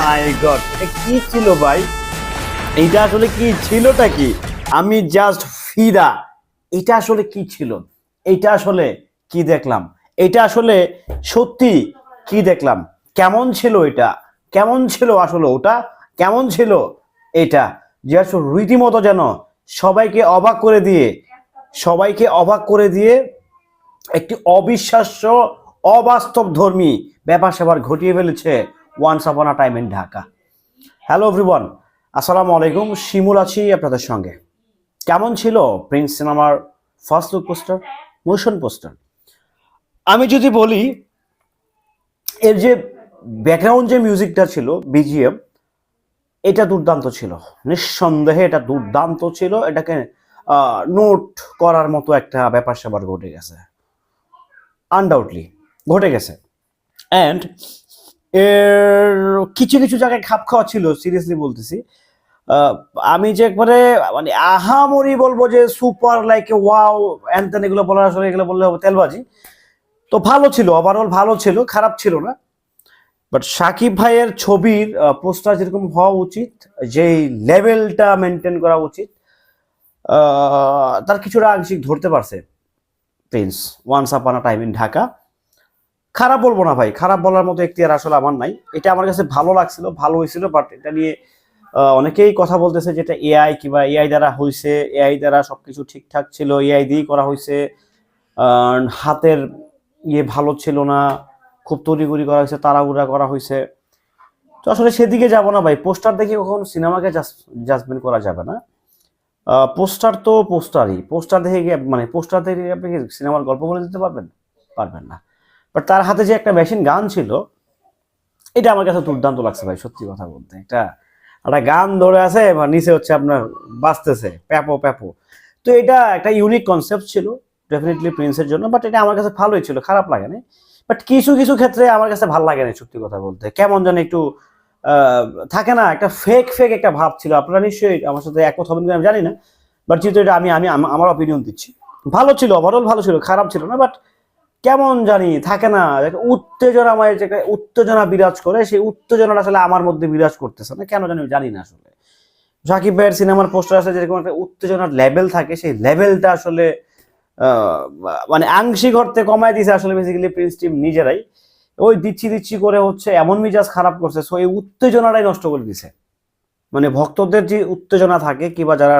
মাই god কি ছিল ভাই? এটা আসলে কি ছিলটা কি? আমি জাস্ট ফিদা। এটা আসলে কি ছিল? এটা আসলে কি দেখলাম? এটা আসলে সত্যি কি দেখলাম? কেমন ছিল এটা? কেমন ছিল আসলে ওটা? কেমন ছিল এটা? যে আসলে রীতিমতো যেন সবাইকে অবাক করে দিয়ে, সবাইকে অবাক করে দিয়ে একটি অবিশ্বাস্য অবাস্তব ধর্মী ব্যাপার স্যাপার ঘটিয়ে ফেলেছে once upon a time in Dhaka hello everyone আসসালামু আলাইকুম, শিমুল আছি আপনাদের সঙ্গে। কেমন ছিল প্রিন্স সিনেমার first look poster motion poster আমি যদি বলি, এর যে ব্যাকগ্রাউন্ড যে মিউজিকটা ছিল বিজিএম এটা দুর্দান্ত ছিল। নিঃসন্দেহে এটা দুর্দান্ত ছিল, এটাকে নোট করার মতো একটা ব্যাপার স্যাপার ঘটে গেছে। আনডাউটলি ঘটে গেছে। অ্যান্ড এর কিছু কিছু জায়গায় খাপ খাওয়া ছিল সিরিয়াসলি বলতেছি। আমি যে একবারে মানে আহামরি বলব যে সুপার লাইক ওয়াও অ্যান্ড তেন এগুলো বলার আসলে এগুলো বললে হবে তেলবাজি। তো ভালো ছিল ওভারঅল ভালো ছিল, খারাপ ছিল না। বাট সাকিব ভাইয়ের ছবির পোস্টার যেরকম হওয়া উচিত, যেই লেভেলটা মেনটেন করা উচিত তার কিছুটা আংশিক ধরতে পারছে। Prince once upon time in Dhaka খারাপ বলব না ভাই, খারাপ বলার মতো একটি আর আসলে আমার নাই। এটা আমার কাছে ভালো লাগছিল, ভালো হয়েছিল বাট এটা নিয়ে অনেকেই কথা বলতেছে যেটা এআই কিংবা এআই দ্বারা হয়েছে এআই দ্বারা সবকিছু ঠিকঠাক ছিল এআই দিয়েই করা হয়েছে হাতের ইয়ে ভালো ছিল না, খুব তড়িগুড়ি করা হয়েছে তাড়াহুড়া করা হয়েছে তো আসলে সেদিকে যাব না ভাই, পোস্টার দেখে কখনো সিনেমাকে জাজমেন্ট করা যাবে না। পোস্টার তো পোস্টারই, পোস্টার দেখে মানে পোস্টার দেখে আপনি সিনেমার গল্প বলে দিতে পারবেন? পারবেন না। বাট তার হাতে যে একটা মেশিন গান ছিল, এটা আমার কাছে দুর্দান্ত লাগছে ভাই, সত্যি কথা বলতে। একটা একটা গান ধরে আছে বা নিচে হচ্ছে আপনার বাজতেছে প্যাপো প্যাপো। তো এটা একটা ইউনিক কনসেপ্ট ছিল ডেফিনেটলি প্রিন্সের জন্য বাট এটা আমার কাছে ভালোই ছিল, খারাপ লাগে না। বাট কিছু কিছু ক্ষেত্রে আমার কাছে ভালো লাগে না, সত্যি কথা বলতে। কেমন যেন একটু থাকে না, একটা ফেক ফেক একটা ভাব ছিল। আপনারা নিশ্চয়ই আমার সাথে একমত হবেন আমি জানি না বাট যেহেতু এটা আমি আমি, আমার অপিনিয়ন দিচ্ছি। ভালো ছিল ওভারঅল ভালো ছিল, খারাপ ছিল না বাট কেমন জানি থাকে না একটা উত্তেজনাময় যে একটা উত্তেজনা বিরাজ করে, সেই উত্তেজনাটা আসলে আমার মধ্যে বিরাজ করতেছে না। কেন জানি জানি না আসলে। সাকিব ভাইয়ের সিনেমার পোস্টার আছে যেরকম একটা উত্তেজনার লেভেল থাকে, সেই লেভেলটা আসলে মানে আংশিক অর্থে কমায় দিছে আসলে বেসিক্যালি প্রিন্স টিম নিজেরাই। ওই দিচ্ছি দিচ্ছি করে হচ্ছে এমন মিজাজ খারাপ করছে সো এই উত্তেজনাটাই নষ্ট করে দিছে। মানে ভক্তদের যে উত্তেজনা থাকে, কিংবা যারা,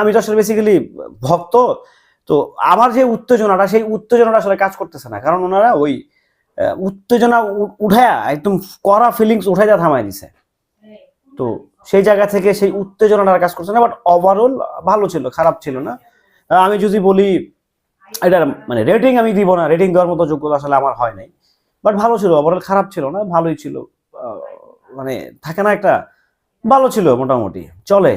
আমি তো আসলে বেসিক্যালি ভক্ত তো আমার যে উত্তেজনাটা সেই উত্তেজনাটা আসলে কাজ করতেছে না। কারণ ওনারা ওই উত্তেজনা উঠায়া একদম কড়া ফিলিংস উঠাই যা থামাই দিছে। তো সেই জায়গা থেকে সেই উত্তেজনাটা কাজ করছে না বাট ওভারঅল ভালো ছিল খারাপ ছিল না। আমি যদি বলি এটার মানে রেটিং আমি দিব না রেটিং দেওয়ার মতো যোগ্যতা আসলে আমার হয় নাই। বাট ভালো ছিল ওভারঅল খারাপ ছিল না ভালোই ছিল। মানে থাকে না একটা ভালো ছিল মোটামুটি। চলে।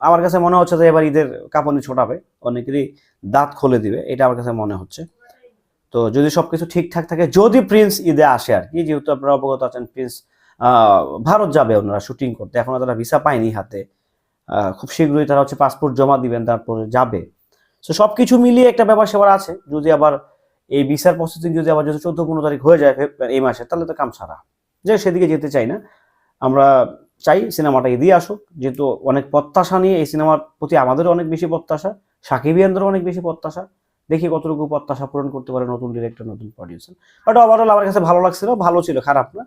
আমার কাছে মনে হচ্ছে যে এবার ঈদের কাঁপানি ছোটাবে। অনেকেরই দাঁত খুলে দিবে, এটা আমার কাছে মনে হচ্ছে। তো যদি সবকিছু ঠিকঠাক থাকে, যদি প্রিন্স ঈদে আসে আর কি, যেহেতু আপনারা অবগত আছেন, প্রিন্স ভারত যাবে ওনারা শুটিং করতে, এখনও তারা ভিসা পায়নি হাতে। খুব শীঘ্রই তারা হচ্ছে পাসপোর্ট জমা দিবেন, তারপরে যাবে। তো সবকিছু মিলিয়ে একটা ব্যাপার সেবার আছে, যদি আবার এই ভিসার প্রসেসিং যদি আবার যদি চোদ্দ পনেরো তারিখ হয়ে যায় এই মাসে, তাহলে তো কাম সারা যে সেদিকে যেতে চাই না। আমরা চাই সিনেমাটা এগিয়ে আসুক। যেহেতু অনেক প্রত্যাশা নিয়ে এই সিনেমার প্রতি আমাদেরও অনেক বেশি প্রত্যাশা সাকিবিয়ানদেরও অনেক বেশি প্রত্যাশা। দেখি কতটুকু প্রত্যাশা পূরণ করতে পারে নতুন ডিরেক্টর নতুন প্রডিউসার বাট ওভারঅল আমার কাছে ভালো লাগছিল, ভালো ছিল, খারাপ না।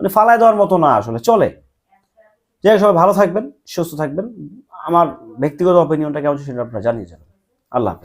মানে ফালায় দেওয়ার মতো না আসলে, চলে। যাই সবাই ভালো থাকবেন, সুস্থ থাকবেন। আমার ব্যক্তিগত অপিনিয়নটা কেমন সেটা আপনারা জানিয়ে যাবেন। আল্লাহ হাফেজ।